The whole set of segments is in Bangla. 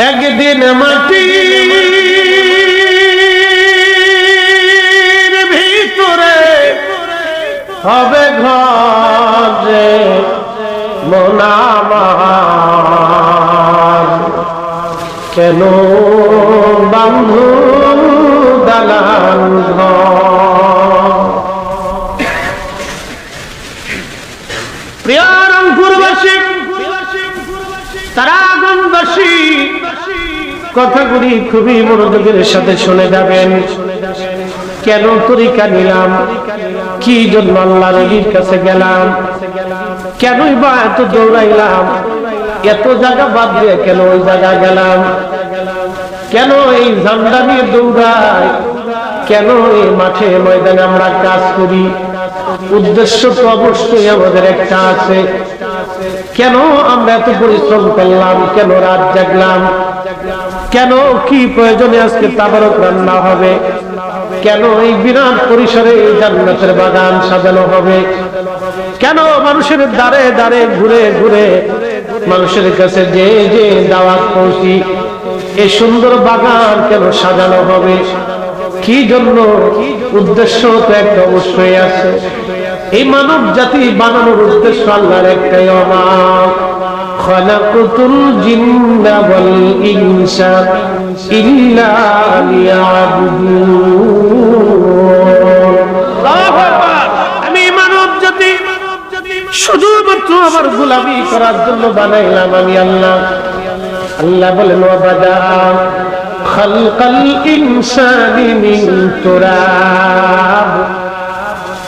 একদিন মাটি ভিতরে হবে ঘরে মোনামার কেন বন্ধু দালান ঘর? কথাগুলি খুবই মনোযোগের সাথে শুনে যাবেন। কেন তরিকা নিলাম? কি জন্য আল্লাহ নবীর কাছে গেলাম? কেনই বা এত দৌড়াইলাম? এত জায়গা বাদ দিয়ে কেন ওই জায়গা গেলাম? কেন এই ঝান্ডা নিয়ে দৌড়াই কেন এই মাঠে ময়দানে আমরা কাজ করি? উদ্দেশ্য তো অবশ্যই আমাদের একটা আছে। কেন আমরা এত পরিশ্রম করলাম? কেন রাত জাগলাম? কেন, কি প্রয়োজনে আজকে তাবারক রান্না হবে? কেন এই বিরাট পরিসরে এই জান্নাতের বাগান সাজানো হবে? কেন মানুষের দ্বারে দ্বারে ঘুরে ঘুরে মানুষের কাছে যে যে দাওয়াত পৌঁছি, এই সুন্দর বাগান কেন সাজানো হবে? কি জন্য? উদ্দেশ্য তো একটা অবশ্যই আছে। এই মানব জাতি বানানোর উদ্দেশ্য আল্লাহর একটাই অমাক خلقت الجن والإنس إلا ليعبدون আমি মানব জাতি শুধুমাত্র আমার গোলামি করার জন্য বানাইলাম আমি আল্লাহ আল্লাহ বলেন ওয়াবাদা খালকাল ইনসানি মিন তুরাব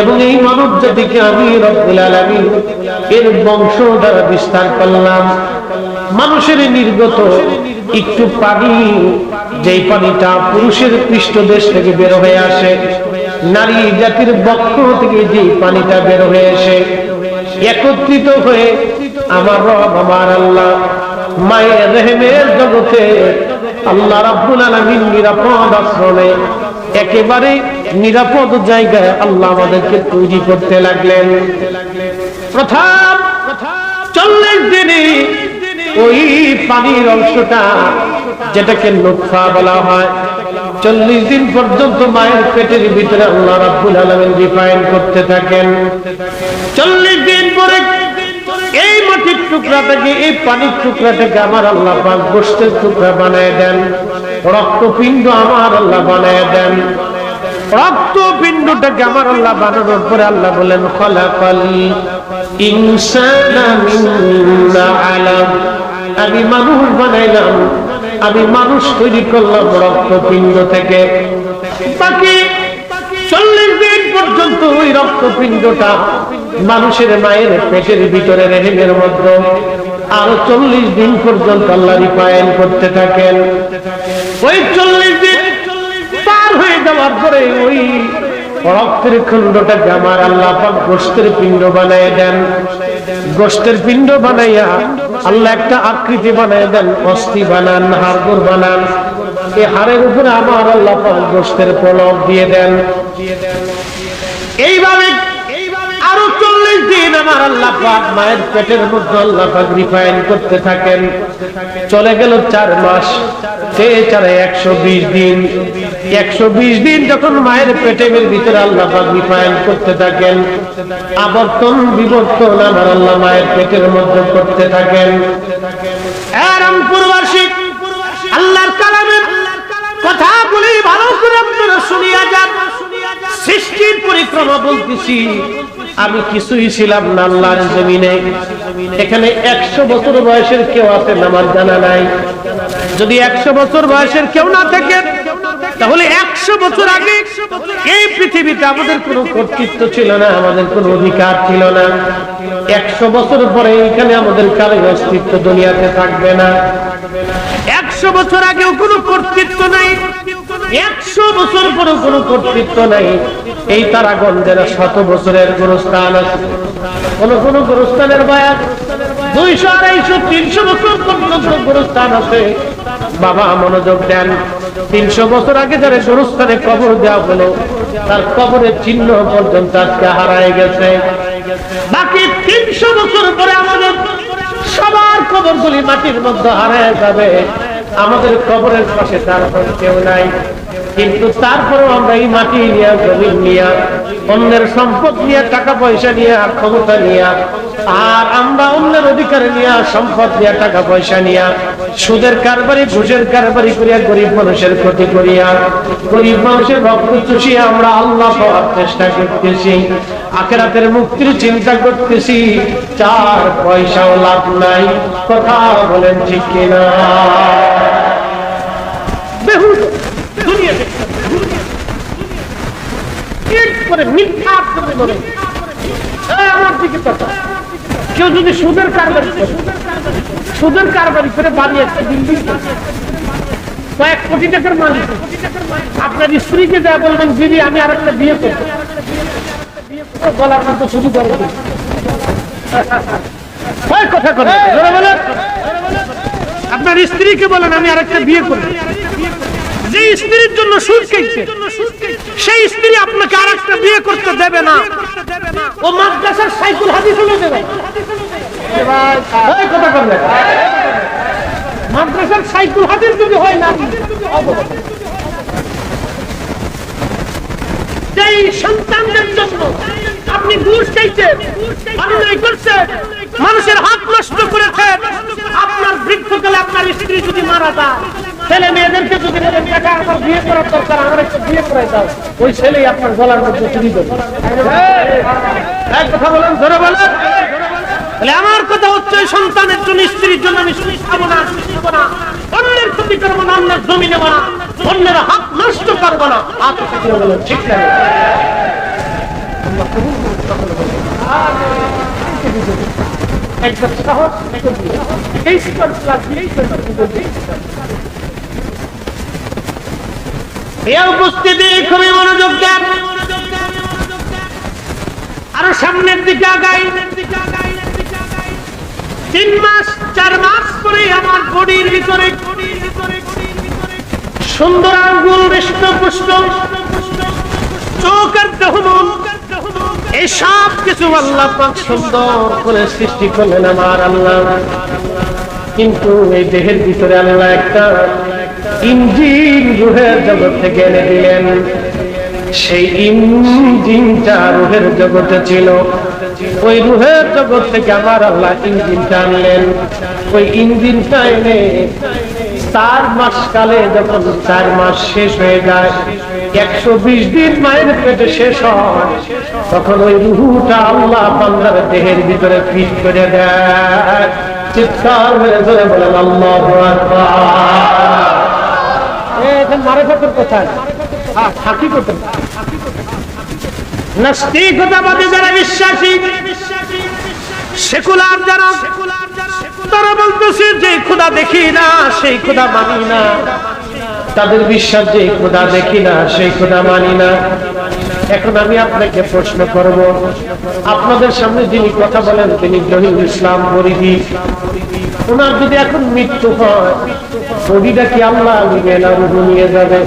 এবং এই মানব জাতিকে আমি রব্বুল এর বংশ দ্বারা বিস্তার করলাম। মানুষের নির্গত একটু পানি, যেই পানিটা পুরুষের পৃষ্ঠদেশ থেকে বের হয়ে আসে, নারী জাতির বক্ষ থেকে যেই পানিটা বের হয়ে আসে, একত্রিত হয়ে আমার রব, আমার আল্লাহ, মায়ের রেহেমের জগতে আল্লাহ রাব্বুল আলামিন নিরাপদ আশ্রমে একেবারে নিরাপদ জায়গায় আল্লাহ আমাদেরকে তৈরি করতে লাগলেন। প্রথম, চল্লিশ দিনে ওই পানির অংশটা যেটাকে নোৎফা বলা হয়, চল্লিশ দিন পর্যন্ত মায়ের পেটের ভিতরে আল্লাহ রাব্বুল আলামিন রিফাইন করতে থাকেন। চল্লিশ দিন পরে এই মাটির টুকরা থেকে, এই পানির টুকরাটাকে আমার আল্লাহ গোষ্ঠের টুকরা বানায় দেন। রক্তপিণ্ড আমার আল্লাহ বানায় দেন। রক্তপিণ্ডটাকে আমার আল্লাহ বানানোর পরে আল্লাহ বলেন আমি মানুষ বানাইলাম, আমি মানুষ তৈরি করলাম রক্তপিণ্ড থেকে। বাকি পর্যন্ত ওই রক্তপিণ্ডটা মানুষের মায়ের পেটের ভিতরে রেহেমের মধ্যে আরও চল্লিশ দিন পর্যন্ত আল্লাহ রিফাইন করতে থাকেন। ওই চল্লিশ দিন পার হয়ে যাওয়ার পরে ওই রক্তের খণ্ডটাকে আমার আল্লাহ গোষ্ঠের পিণ্ড বানায় দেন। গোষ্ঠের পিণ্ড বানাইয়া আল্লাহ একটা আকৃতি বানায় দেন, অস্থি বানান, হাড়গোড় বানান। এই হাড়ের উপরে আমার আল্লাহ গোষ্ঠের পলক দিয়ে দেন। এইভাবে আরও চল্লিশ দিন আমার আল্লাহ মায়ের পেটের মধ্যে আল্লাহ রিফাইন করতে থাকেন। চলে গেল চার মাস চারে একশো বিশ দিন। একশো বিশ দিন যখন মায়ের পেটের ভিতরে আল্লাহ রিফাইন করতে থাকেন, আবর্তন বিবর্তন আমার আল্লাহ মায়ের পেটের মধ্যে করতে থাকেন। আল্লাহর কালামের কথাগুলি ভালো করে আপনারা শুনিয়া যান। সৃষ্টির পরিক্রমা বলতেছি, আমি কিছুই ছিলাম না আল্লাহর জমিনে। এখানে একশো বছর বয়সের কেউ আছে আমার জানা নাই। যদি একশো বছর বয়সের কেউ না থাকে, তাহলে একশো বছর আগে এই পৃথিবীতে আমাদের কোনো কর্তৃত্ব ছিল না, আমাদের কোনো অধিকার ছিল না। একশো বছর পরে এখানে আমাদের কারও অস্তিত্ব দুনিয়াতে থাকবে না। একশো বছর আগেও কোনো কর্তৃত্ব নাই একশো বছর পরেও কোনো কর্তৃত্ব নাই। এই তারাগঞ্জের শত বছরের গোরস্থান আছে। কোন কোন গোরস্থানের বয়াস দুইশো, আড়াইশো, তিনশো বছর পর্যন্ত গোরস্থান আছে। বাবা মনোযোগ দেন। তিনশো বছর আগে যারা গোরস্থানে কবর দেওয়া হলো, তার কবরের চিহ্ন পর্যন্ত আজকে হারায় গেছে। বাকি তিনশো বছর পরে আমাদের সবার কবরগুলি মাটির মধ্যে হারায় যাবে। আমাদের কবরের পাশে তারপর কেউ নাই। কিন্তু তারপরেও আমরা এই মাটি নিয়ে, জমিন নিয়ে, অন্যের সম্পদ নিয়ে টাকা পয়সা নিয়ে, ক্ষমতা নিয়ে, আর আমরা অন্যের অধিকার নিয়ে, সম্পদ নিয়ে টাকা পয়সা নিয়ে, সুদের কারবারি, ঘুষের কারবারি করিয়া গরিব মানুষের ক্ষতি করিয়া, গরিব মানুষের রক্ত চুষিয়ে আমরা আল্লাহ পাওয়ার চেষ্টা করতেছি, আখেরাতের মুক্তির চিন্তা করতেছি, চার পয়সাও লাভ নাই, কথা বলেন ঠিক কিনা? বলে। কেউ যদি সুদের কারবারি করে সুদের কারবারি করে কয়েক কোটি টাকার মালিক আপনার স্ত্রীকে যা বলবেন দিদি আমি আর একটা বিয়ে করব ও গলার মতো শুরু করে দিন। কথা করে বলেন। আপনার স্ত্রীকে বলেন, আমি আরেকটা বিয়ে করব। যে স্ত্রীর জন্য সুদ খাইছে সেই স্ত্রী আপনাকে আরেকটা বিয়ে করতে দেবে না। ও মাদ্রাসার সাইকুল হাদিস হলে দেবে কর মাদ্রাসার সাইকুল হাদিস যদি হয় না, যেই সন্তানদের জন্য আপনি ঘুষ খাইছেন অন্যায় মানুষের হাত নষ্ট করেছেন আপনার বৃদ্ধকালে আপনার স্ত্রী যদি মারা যায়, ছেলে মেয়েদেরকে যদি বিয়ে করার দরকার, আমার একটা বিয়ে করে দাও। ওই ছেলেই আপনার গলার মধ্যে চুরি দেবে। কথা বলেন ধরে বলেন। আমার কথা হচ্ছে সন্তানের জন্য, স্ত্রীর জন্য আমি অন্যের ক্ষতি করব না, অন্যের জমি নেব না। অন্যের হাত নষ্ট করব না। হাত ঠিক একটা সাহস এই স্তর এই এই উপস্থিতি খুবই আরও তিন মাস, চার মাস পরে আমার বডির ভিতরে সুন্দর আঙ্গুল হৃষ্টপুষ্ট চোখের দেহমন এই সব কিছু আল্লাহ পাক সুন্দর করে সৃষ্টি করলেন আমার আল্লাহ। কিন্তু এই দেহের ভিতরে আল্লাহ একটা ইঞ্জিন রুহের জগৎ থেকে এনে দিলেন। সেই ইঞ্জিনটা রুহের জগতে ছিল। ওই রুহের জগৎ থেকে আমার আল্লাহ ইঞ্জিনটা আনলেন। ওই ইঞ্জিনটা এনে চার মাস কালে যখন চার মাস শেষ হয়ে যায়, একশো বিশ দিন মায়ের পেটে শেষ হয়। তখন ওই রুহুটা আল্লাহ বান্দার দেহের ভিতরে ফিট করে দেয়। চিৎকার হয়ে ধরে বলেন, আল্লাহ মারে ফেটার কোথায় হ্যাঁ যারা বলতেছে, যে দেখি না, সেই খোদা মানি না। তাদের বিশ্বাস, যে খোদা দেখি না, সেই খোদা মানি না। এখন আমি আপনাকে প্রশ্ন করব। আপনাদের সামনে যিনি কথা বলেন, তিনি জহির ইসলাম পরিধি। ওনার যদি এখন মৃত্যু হয় বডিটা কি আল্লাহ নিবে রুহু নিয়ে যাবে?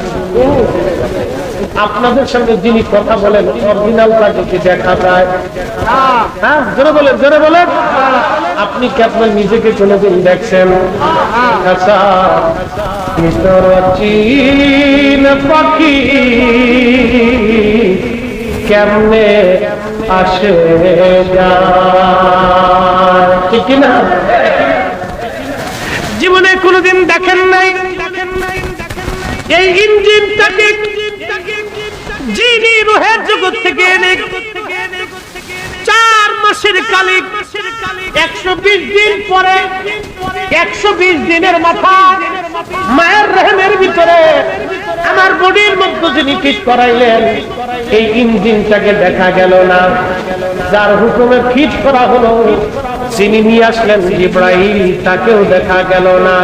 আপনাদের সঙ্গে যিনি কথা বলেন অরিজিনালটা যদি দেখা যায়? হ্যাঁ জোরে বলেন জোরে বলেন। আপনি কি আপনার নিজেকে কোনোদিন দেখছেন? আচ্ছা মিস্টার চীন পাখি কেমনে আসে ঠিক না? জীবনে কোনোদিন দেখেন নাই। এই ইঞ্জিনটাকে যিনি রোহের জগৎ থেকে এনে চার মাসের কালিক একশো বিশ দিন পরে, একশো বিশ দিনের মাথা মায়ের ভিতরে আমার বডির মধ্যে যিনি করাইলেন, এই ইঞ্জিনটাকে দেখা গেল না। যার হুকুমে ফিট করা হলো, যিনি নিয়ে আসলেন ইব্রাহিম তাকেও দেখা গেল না।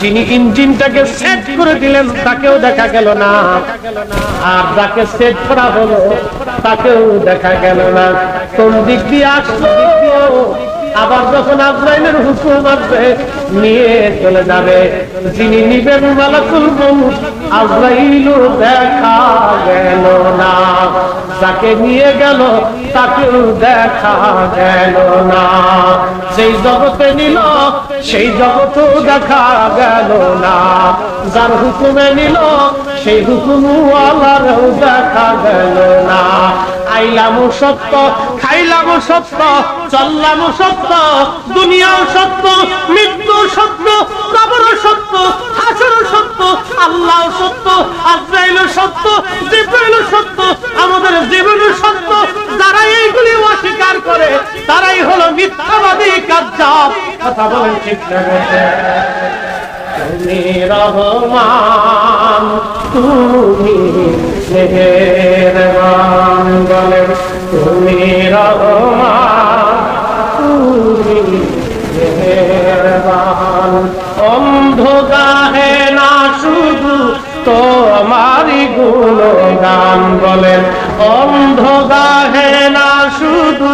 যিনি ইঞ্জিনটাকে সেট করে দিলেন, তাকেও দেখা গেল না। আর যাকে সেট করা হলো, তাকেও দেখা গেল না। কোন দিক দিয়ে আসলো? আবার যখন আজরাইলের হুকুম আসবে, নিয়ে চলে যাবে। যিনি নিবেন মালাকুল আজরাইলও দেখা গেল না। তাকে নিয়ে গেল তাকেও দেখা গেল না। সেই জগতে নিল, সেই জগতেও দেখা গেল না। যার হুকুমে নিল, সেই হুকুমওয়ালারও দেখা গেল না। আইলামও সত্য খাইলাম সত্য, চললামও সত্য, দুনিয়াও সত্য মৃত্যু সত্য কবর সত্য হাসর সত্য। আল্লাহ সত্য আজরাইল সত্য জিব্রাইল সত্য, আমাদের জীবন সত্য। যারা এইগুলি অস্বীকার করে, তারাই হলো মিথ্যাবাদী কাজ্জাব। কথা বলেন ঠিক তুমি রহমান, তুমি বলেন তুমি গুণগান বলেন অন্ধ গাহে না শুধু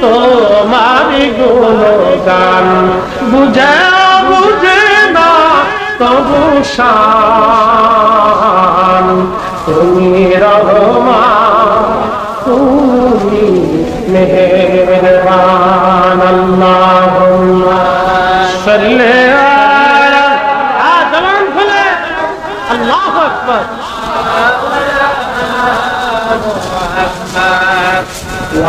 তো আমারই গুণগান। বুঝে বুঝে না তবু শান। তুমি রহমান, তুমি মেহেরবান, আল্লাহুম্মা সাল্লি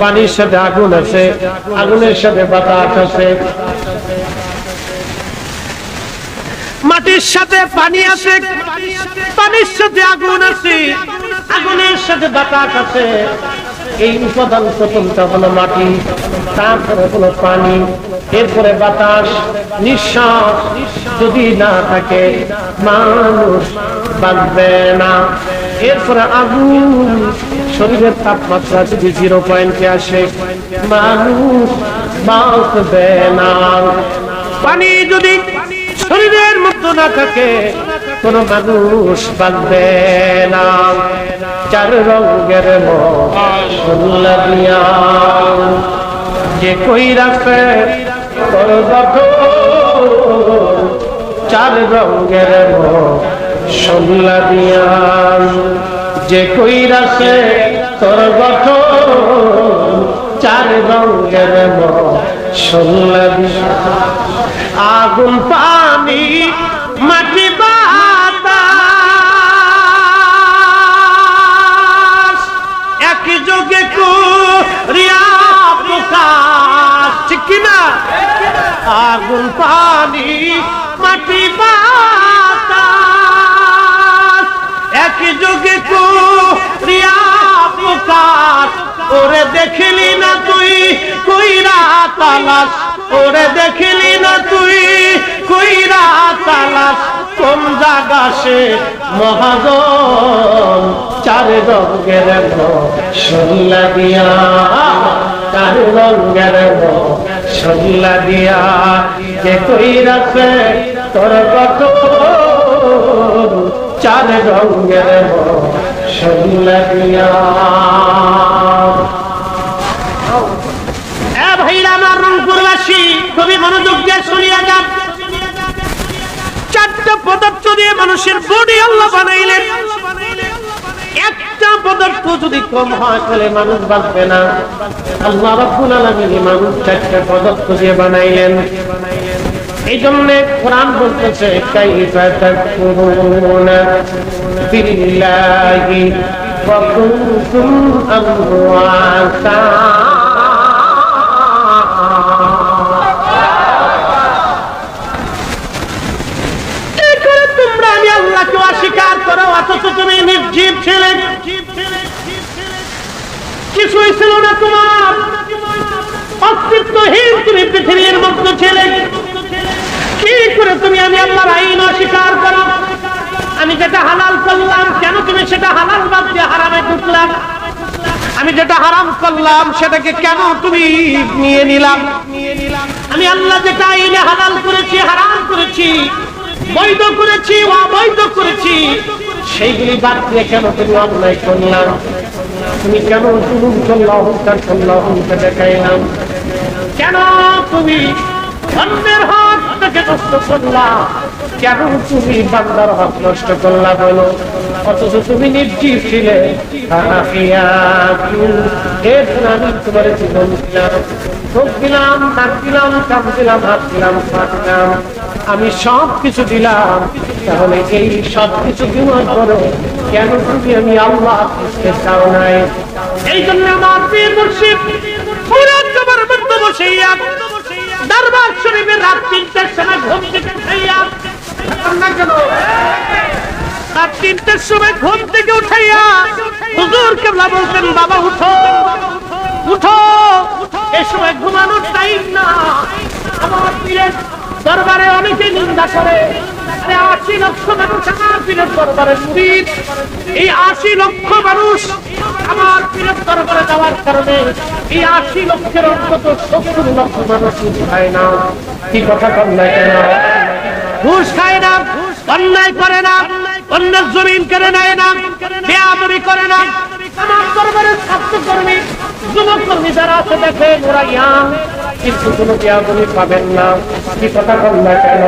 পানির সাথে আগুন আছে, আগুনের সাথে বাতাস আছে। মাটির সাথে পানি আছে, পানির সাথে আগুন আছে, আগুনের সাথে বাতাস আছে। এই উপাদান মাটি, তারপরে হলো পানি, এরপরে বাতাস, নিঃশ্বাস। যদি না থাকে, মানুষ বাঁচবে না। এরপরে আগুন শরীরের তাপমাত্রা যদি জিরো পয়েন্টে আসে, মানুষ বাঁচবে না। পানি যদি শরীরের মধ্যে না থাকে, কোন মানুষ বাঁধবে না। চার রঙের দিয়া। যে কই রাখে চার রঙের দিয়া। যে কই রাখে তোর গঠন চার রঙের আগুন পানি, মাটি একই যোগে কুরিয়া প্রকাশ। ঠিক কিনা? আগুন পানি, মাটি বাতাস। যোগে কুরিয়া প্রকাশ ওরে দেখিলি না তুই কইরা তালাশ, ওরে দেখিলি না তুই কইরা তালাশ, কোন জাগা সে মহাজন? চার রঙের সল্লা দিয়া, চার রঙের সল্লা দিয়া, যে কইরা সে তোর কত চার রঙের সল্লা দিয়া। এরকম হয় তাহলে মানুষ বাঁচবে না। আল্লাহ রব্বুল আলমিন মানুষ চারটে দিয়ে বানাইলেন। এই জন্য কোরআন বলতেছে তোমরা আমি আল্লাহকে অস্বীকার করো, অথচ তুমি নির্জীব ছিলেন কিছুই ছিল না তোমার। অস্তিত্বহীন তুমি পৃথিবীর মধ্যে ছিলে। কি করে তুমি আমি আল্লাহর আইন অস্বীকার করো আমি যেটা হালাল করলাম, কেন তুমি সেটা হালাল বাদ হারামে ঢুকলাম আমি যেটা হারাম করলাম, সেটাকে কেন তুমি নিয়ে নিলাম? নিয়ে নিলাম আমি আল্লাহ যেটা আইনে হালাল করেছি, হারাম করেছি, বৈধ করেছি, অবৈধ করেছি, সেইগুলি বাদ দিয়ে কেন তুমি অন্যায় করলাম তুমি কেন দেখাইলাম কেন তুমি নষ্ট করলা? কেন তুমি বান্দার নষ্ট করলা বলো? অথচ তুমি নির্জীব ছিলে। আমি তোমার জীবন দিলাম। চোখ দিলাম নাক দিলাম, কাম দিলাম, হাত দিলাম দিলাম। আমি সব কিছু দিলাম। তাহলে এই সব কিছু দেওয়ার পরে কেন তুমি আমি আল্লাহ খুঁজতে চাও নাই? এই জন্য আমার প্রিয় মুর্শিদ তোমার দরবার শরীফের রাত তিনটার সময় ঘুম থেকে উঠাইয়া কেন? রাত তিনটার সময় ঘুম থেকে উঠাইয়া, হুজুর কেবলা বলতেন বাবা, উঠো উঠো এ সময় ঘুমানোর টাইম না। আমার দরবারে অনেকে নিন্দা করে। আশি লক্ষ মানুষ আমার পীরের দরবারে মুরিদ। এই আশি লক্ষ মানুষ আমার পীরের দরবারে যাওয়ার কারণে এই আশি লক্ষের অন্তত সত্তর লক্ষ মানুষ খায় না। কি কথা কম না কেন? ঘুষ খায় না, অন্যায় করে না, অন্যের জমিন কেড়ে নেয় না, বেয়াদবি করে না। আমার দরবারের স্বাস্থ্যকর্মী যুবক কর্মী যারা আছে দেখেন, ওরা ইয়াং। কিন্তু কোনো বেয়াদবি পাবেন না। কি কথা কম না কেন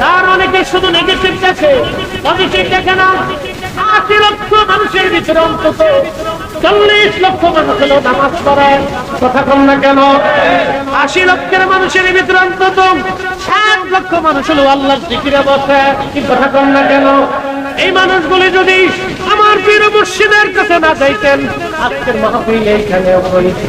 তার অনেকে শুধু নেগেটিভ দেখে পজিটিভ দেখে না। আশি লক্ষ মানুষের ভিতরে অন্তত চল্লিশ লক্ষ মানুষ হলো নামাজ পড়ে। কথা কম না কেন? আশি লক্ষের মানুষের ভিতরে অন্তত ষাট লক্ষ মানুষ হলো আল্লাহ জিকিরে বসে। কি কথা কম না কেন? এই মানুষগুলি যদি আমার পীর মুর্শিদের কাছে না যাইতেন আজকের মাহফিল এইখানে হইত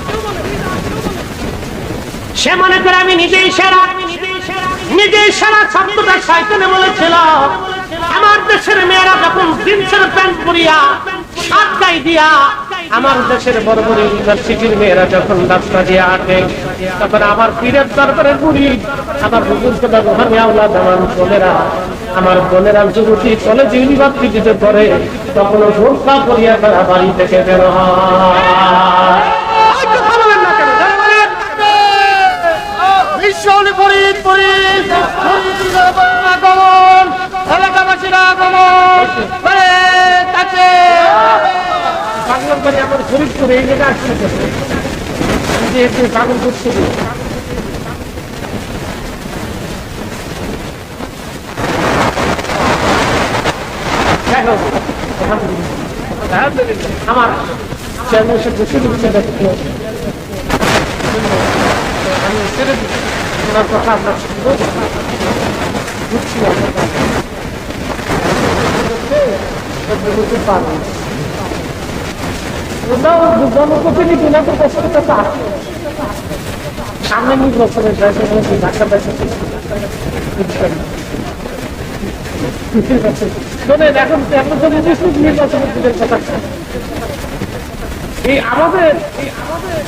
সে মনে করে আমি নিজেই সেরা নিজেই সেরা শব্দটা শয়তানে বলেছিল আমার দেশের মেয়েরা যখন জিন্সের প্যান্ট পরিয়া, শার্ট গাই দিয়া, আমার দেশের বড় বড় ইউনিভার্সিটির মেয়েরা যখন রাস্তা দিয়ে আটে তখন আমার পীরের দরবারে বুড়ি আমার বুজুর্গ ব্যবহারে আওলা জামান বোনেরা, আমার বোনেরা যুবতী কলেজ ইউনিভার্সিটিতে পড়ে তখন ভোরকা করিয়া তারা বাড়ি থেকে বের হয় এই কথা বলেন না কেন? যারা বলেন, ঈশ্বরী ফরিদ আগমন এলাকাবাসীর আগমন। কাছে। আমার শরীর করে এই জায়গায় আসতে একটু পাগল আমি ওনার কথা এখন এই আমাদের এই আমাদের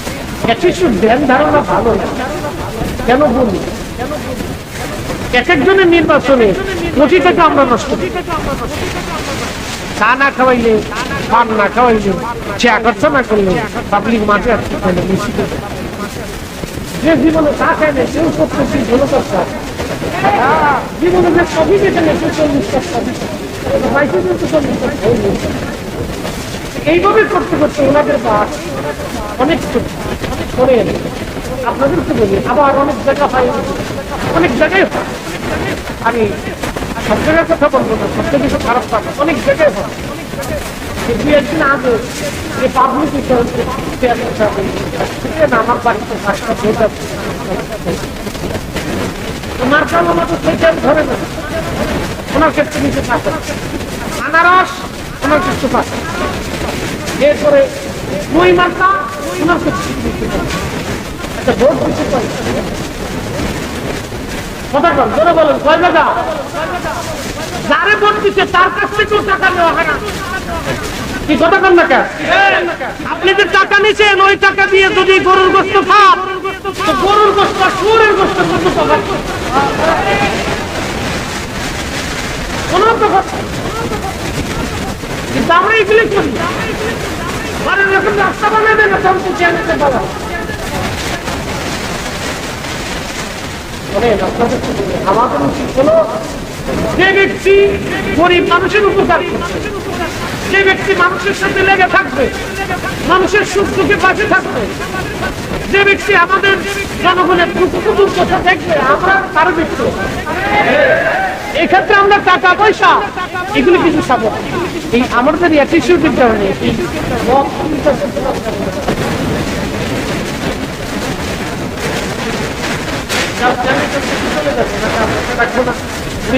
ধ্যান ধারণা ভালো না কেন বলি? এক একজনের নির্বাচনে কোটি টাকা আমরা নষ্ট চা না খাওয়াইলে, পান না খাওয়াইলে, সে আকর্ষণ না করলে পাবলিক মাঠে আসতে যে জীবনে চা খায় সেও করতেছি ভালো কথা জীবনে যে সবই দেখে না চল্লিশ এইভাবে করতে করতে ওনাদের বাস অনেক ছোট সরে এলো আপনাদেরকে বলি আবার অনেক জায়গা হয়, অনেক জায়গায় হয়। আমি সব জায়গার কথা বলব না, সব কিছু খারাপ পাবো। অনেক জায়গায় হয়। দুই একদিন আগে যে পাবলিক আমার বাড়িতে কাজটা হয়ে যাবে, ওনার কাম ধরে না। ওনার ক্ষেত্রে নিচে থাকে আনারস ওনার ক্ষেত্রে থাকে এরপরে মই মার্কা ওনার ক্ষেত্রে থাকে ভোট কথা কন কয় জায়গা যারে তার কাছ থেকেও টাকা আপনি যে টাকা নিছেন, ওই টাকা দিয়ে যদি গরুর গোস্ত খান গরুর গোস্ত শুয়োরের গোস্ত কত পাবেন? কোনো তফাৎ কিন্তু আমরা এগুলি করি রাস্তা বানাবে না তখন তো চেয়ারতে পারা শোনেন, আপনাদের কি বলি, যে ব্যক্তি গরিব মানুষের উপকার যে ব্যক্তি মানুষের সাথে লেগে থাকবে, মানুষের সুখ দুঃখে পাশে থাকবে, যে ব্যক্তি আমাদের জনগণের দুর্দশা দেখবে, আমরা তার ব্যক্তি এক্ষেত্রে আমরা টাকা পয়সা, এগুলো কিছু না। এই আমাদের অ্যাটিটিউডের কারণে এই মদ,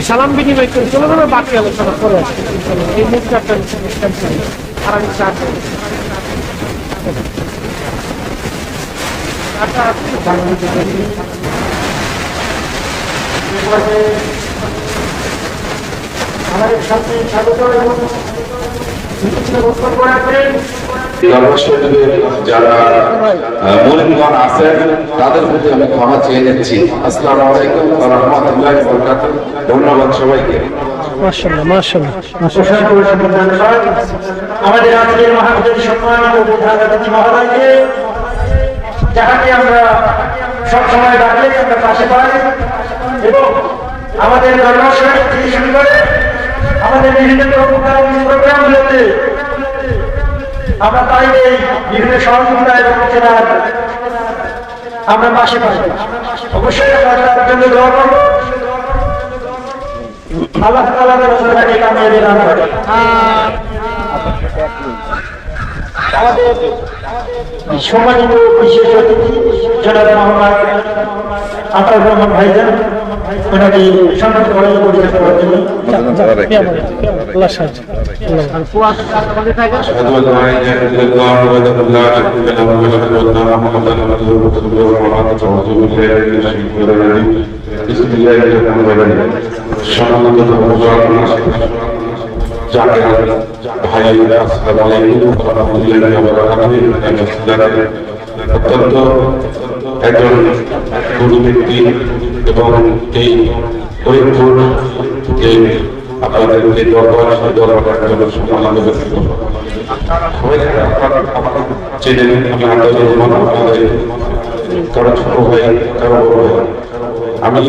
সালাম বিনিময় করে চলে যাবে বাকি আলোচনা করে এই মুহূর্তে একটা। আমাদের সাথে স্বাগত এবং বক্তব্য রাখবেন যারা আহ, আছেন তাদের প্রতি আমি ক্ষমা চেয়ে নিচ্ছি। আসসালামু আলাইকুম ওয়া রাহমাতুল্লাহি ওয়া বারাকাতুহু। ধন্যবাদ সবাইকে। মাশাআল্লাহ মাশাআল্লাহ অসংখ্য অসংখ্য ধন্যবাদ আমাদের আজকের মহাপুজোর সম্মান প্রধান অতিথি মহোদয়কে যাহাকে আমরা সবসময় ডাকলে আমরা পাশে পাই এবং আমাদের ধর্মশয় থেকে শুরু করে আমাদের বিভিন্ন প্রোগ্রামগুলোতে আমরা পাইলে বিভিন্ন সহযোগিতা এবং কেনার আমরা পাশে পাই। অবশ্যই আমরা তার জন্য দোয়া করব। আল্লাহ তাআলা রসুলকে কামিয়ে দিলাম আমাদের সম্মানিত বিশেষ অতিথি জনাব মোহাম্মদ আতাউর রহমান ভাইজান ওনাকে সম্মান করে পরিচয় ভাই, আসসালামু আলাইকুম ওয়া রাহমাতুল্লাহি ওয়া বারাকাতুহু অত্যন্ত একজন গুরু ব্যক্তি এবং এই ফরিদপুর যে আপনাদের দরবার, সেই দরবারের জন্য সম্মানিত ব্যক্তি। আপনারা আমাকে চেনেন, আমি আন্দাজ রহমান আপনাদের কারও ছোট ভাই কারও বড় ভাই আমি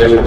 জায়গাতে